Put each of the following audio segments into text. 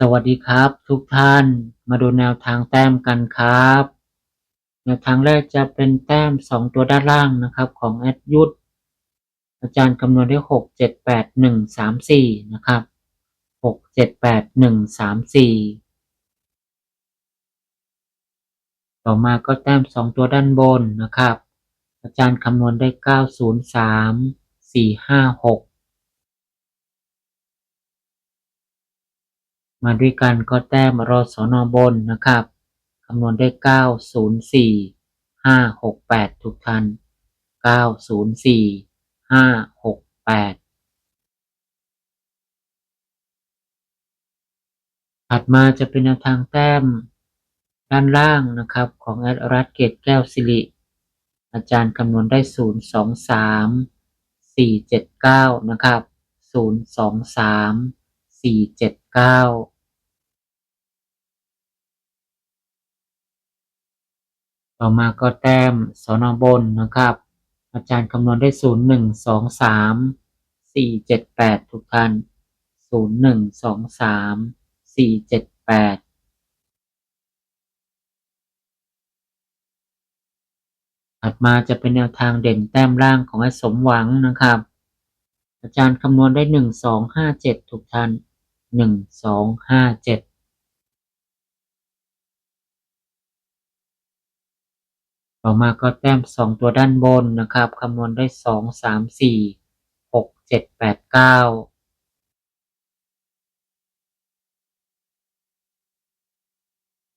สวัสดีครับ ทุกท่านมาดูแนวทางแต้มกันครับ แนวทางแรกจะเป็นแต้มสองตัวด้านล่างนะครับ ของแอดยุทธอาจารย์คำนวณได้หกเจ็ดแปดหนึ่งสามสี่นะครับหกเจ็ดแปดหนึ่งสามสี่ต่อมาก็แต้มสองตัวด้านบนนะครับ อาจารย์คำนวณได้เก้าศูนย์สามสี่ห้าหก มาด้วยกันก็แต้มรอสอนอบนนะครับ คำนวณได้ 904 568 ทุกท่าน 904 568ถัดมาจะเป็นแนวทางแต้มด้านล่างนะครับ ของแอดรัตเกตแก้วสิริ อาจารย์คำนวณได้ 0 2 3 4 7 9 นะครับ 0 2 3 4 7 9 ต่อมาก็แต้มสอนอบนนะครับ อาจารย์คำนวณได้ศูนย์หนึ่งสองสามสี่เจ็ดแปดทุกท่านศูนย์หนึ่งสองสามสี่เจ็ดแปดถัดมาจะเป็นแนวทางเด่นแต้มล่างของไอ้สมหวังนะครับ อาจารย์คำนวณได้หนึ่งสองห้าเจ็ดทุกท่านหนึ่งสองห้าเจ็ด ต่อมาก็แต้มสองตัวด้านบนนะครับคำนวณได้สองสามสี่หกเจ็ดแปดเก้า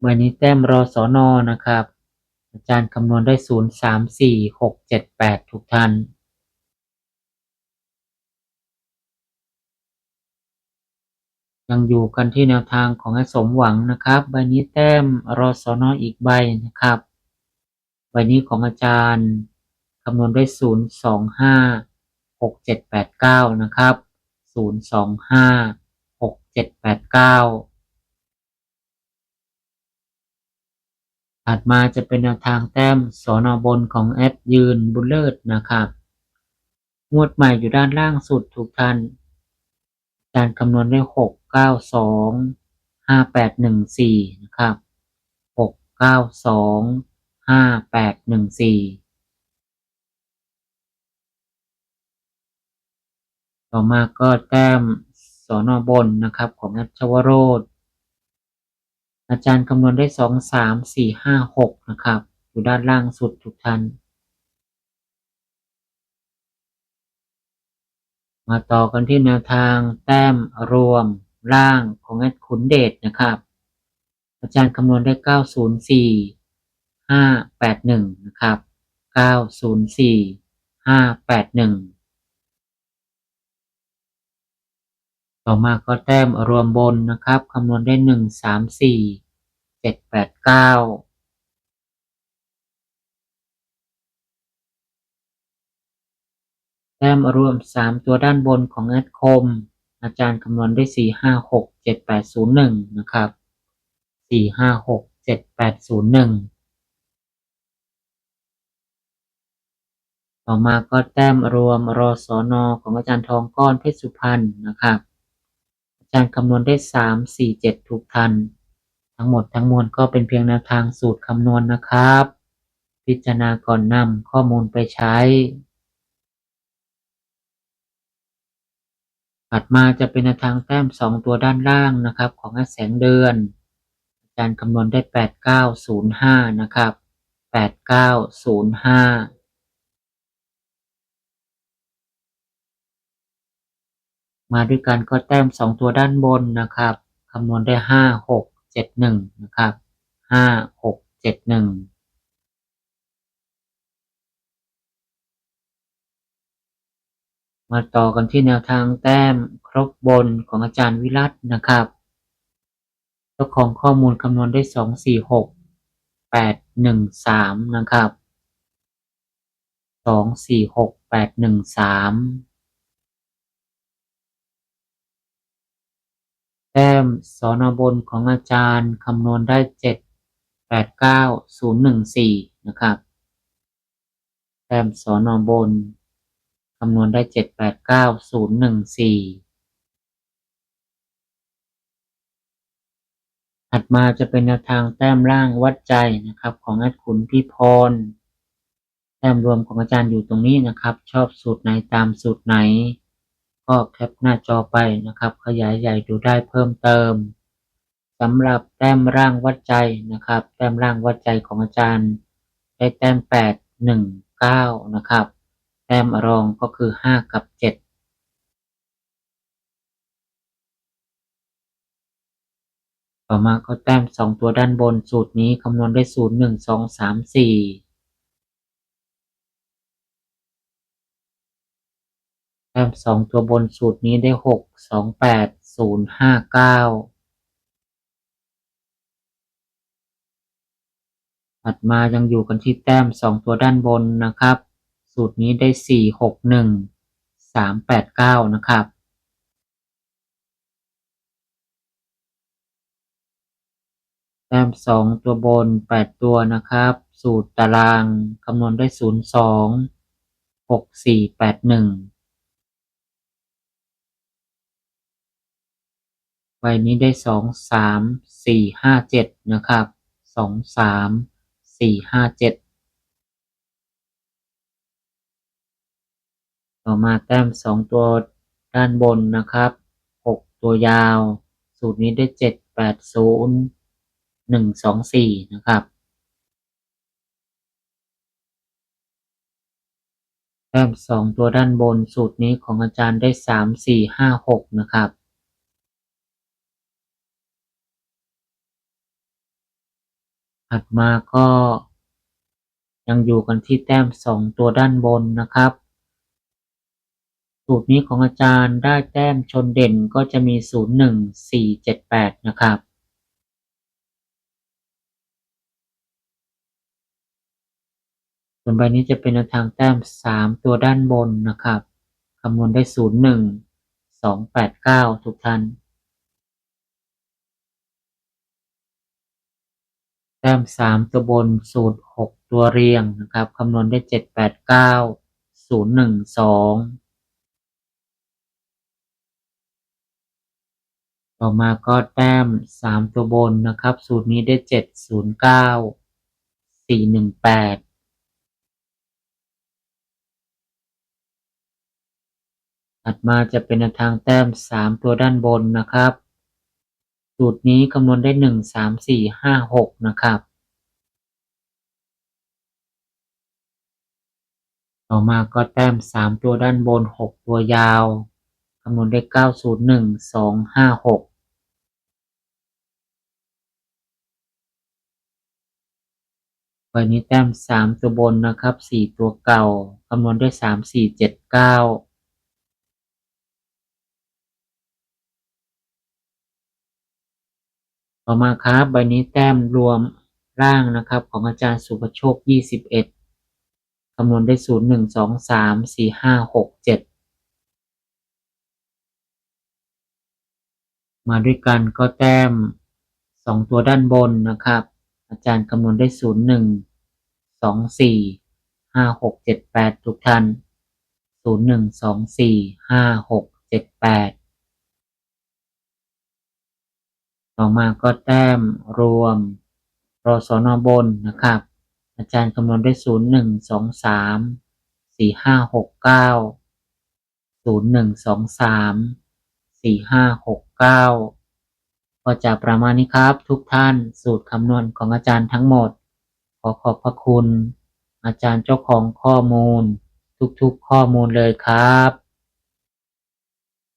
ใบนี้แต้มรอสอนอนะครับ อาจารย์คำนวณได้ศูนย์สามสี่หกเจ็ดแปดทุกท่านยังอยู่กันที่แนวทางของสมหวังนะครับ ใบนี้แต้มรอสอนออีกใบนะครับ ใบนี้ของอาจารย์คำนวณได้ศูนย์สองห้าหกเจ็ดแปดเก้านะครับศูนย์สองห้าหกเจ็ดแปดเก้าถัดมาจะเป็นแนวทางแต้มสอนอบนของแอดยืนบุญเลิศนะครับ งวดใหม่อยู่ด้านล่างสุดทุกท่านอาจารย์คำนวณได้หกเก้าสองห้าแปดหนึ่งสี่นะครับหกเก้าสอง ห้าแปดหนึ่งสี่ต่อมาก็แต้มสอนอบนนะครับของอัชวโรธอาจารย์คำนวณได้สองสามสี่ห้าหกนะครับ อยู่ด้านล่างสุดทุกท่านมาต่อกันที่แนวทางแต้มรวมล่างของแอดขุนเดชนะครับ อาจารย์คำนวณได้เก้าศูนย์สี่ ห้าแปดหนึ่งนะครับเก้าศูนย์สี่ห้าแปดหนึ่งต่อมาก็แต้มรวมบนนะครับคำนวณได้หนึ่งสามสี่เจ็ดแปดเก้าแต้มรวมสามตัวด้านบนของแอดคม อาจารย์คำนวณได้สี่ห้าหกเจ็ดแปดศูนย์หนึ่งนะครับสี่ห้าหกเจ็ดแปดศูนย์หนึ่ง ต่อมาก็แต้มรวมรอสอนอของอาจารย์ทองก้อนเพชรสุพรรณนะครับ อาจารย์คำนวณได้สามสี่เจ็ดทุกทัน ทั้งหมดทั้งมวลก็เป็นเพียงแนวทางสูตรคำนวณนะครับ พิจารณาก่อนนำข้อมูลไปใช้ ถัดมาจะเป็นแนวทางแต้มสองตัวด้านล่างนะครับ ของแสงเดือน อาจารย์คำนวณได้แปดเก้าศูนย์ห้านะครับแปดเก้าศูนย์ห้า มาด้วยกันก็แต้มสองตัวด้านบนนะครับคำนวณได้ห้าหกเจ็ดหนึ่งนะครับห้าหกเจ็ดหนึ่งมาต่อกันที่แนวทางแต้มครบบนของอาจารย์วิรัตนะครับเจ้าของข้อมูลคำนวณได้สองสี่หกแปดหนึ่งสามนะครับสองสี่หก แต้มสอนบนของอาจารย์คำนวณได้เจ็ดแปดเก้าศูนย์หนึ่งสี่นะครับ แต้มสอนบนคำนวณได้เจ็ดแปดเก้าศูนย์หนึ่งสี่ถัดมาจะเป็นแนวทางแต้มล่างวัดใจนะครับของแอดขุนพี่พร แต้มรวมของอาจารย์อยู่ตรงนี้นะครับ ชอบสูตรไหนตามสูตรไหน ก็แคปหน้าจอไปนะครับ ขยายใหญ่ดูได้เพิ่มเติมสำหรับแต้มร่างวัดใจนะครับ แต้มร่างวัดใจของอาจารย์ ได้แต้ม 8 1 9 นะครับ แต้มรองก็คือ 5 กับ 7ต่อมาก็แต้ม 2 ตัวด้านบนสูตรนี้คำนวณได้วยสูต0 1 2 3 4 แต้มสองตัวบนสูตรนี้ได้หกสองแปดศูนย์ห้าเก้าถัดมายังอยู่กันที่แต้มสองตัวด้านบนนะครับ สูตรนี้ได้สี่หกหนึ่งสามแปดเก้านะครับแต้มสองตัวบนแปดตัวนะครับ สูตรตารางคำนวณได้ศูนย์สองหกสี่แปดหนึ่ง ใบนี้ได้สองสามสี่ห้าเจ็ดนะครับสองสามสี่ห้าเจ็ดต่อมาแต้มสองตัวด้านบนนะครับหกตัวยาว สูตรนี้ได้เจ็ดแปดศูนย์หนึ่งสองสี่นะครับแต้มสองตัวด้านบนสูตรนี้ของอาจารย์ได้สามสี่ห้าหกนะครับ ถัดมาก็ ยังอยู่กันที่แต้มสองตัวด้านบนนะครับสูตรนี้ของอาจารย์ได้แต้มชนเด่นก็จะมีศูนย์หนึ่งสี่เจ็ดแปดนะครับ ส่วนใบนี้จะเป็นทางแต้มสามตัวด้านบนนะครับ คำนวณได้ศูนย์หนึ่งสองแปดเก้าทุกท่าน แต้มสามตัวบนสูตรหกตัวเรียงนะครับคำนวณได้เจ็ดแปดเก้าศูนย์หนึ่งสองต่อมาก็แต้มสามตัวบนนะครับ สูตรนี้ได้เจ็ดศูนย์เก้าสี่หนึ่งแปดถัดมาจะเป็นทางแต้มสามตัวด้านบนนะครับ สูตรนี้คำนวณได้หนึ่งสามสี่ห้าหกนะครับ ต่อมาก็แต้มสามตัวด้านบนหกตัวยาวคำนวณได้เก้าศูนย์หนึ่งสองห้าหกใบนี้แต้มสามตัวบนนะครับสี่ตัวเก่าคำนวณได้สามสี่เจ็ดเก้า ต่อมาครับใบนี้แต้มรวมร่างนะครับ ของอาจารย์สุภโชค 21 คำนวณได้ 0 1 2 3 4 5 6 7 มาด้วยกันก็แต้ม 2 ตัวด้านบนนะครับ อาจารย์คำนวณได้ 0 1 2 4 5 6 7 8 ทุกท่าน 0 1 2 4 5 6 7 8 ต่อมาก็แต้มรวมรอสนบนนะครับ อาจารย์คำนวณได้ศูนย์หนึ่งสองสามสี่ห้าหกเก้าศูนย์หนึ่งสองสามสี่ห้าหกเก้าก็จะประมาณนี้ครับ ทุกท่านสูตรคำนวณของอาจารย์ทั้งหมด ขอขอบพระคุณ อาจารย์เจ้าของข้อมูล ทุกๆข้อมูลเลยครับ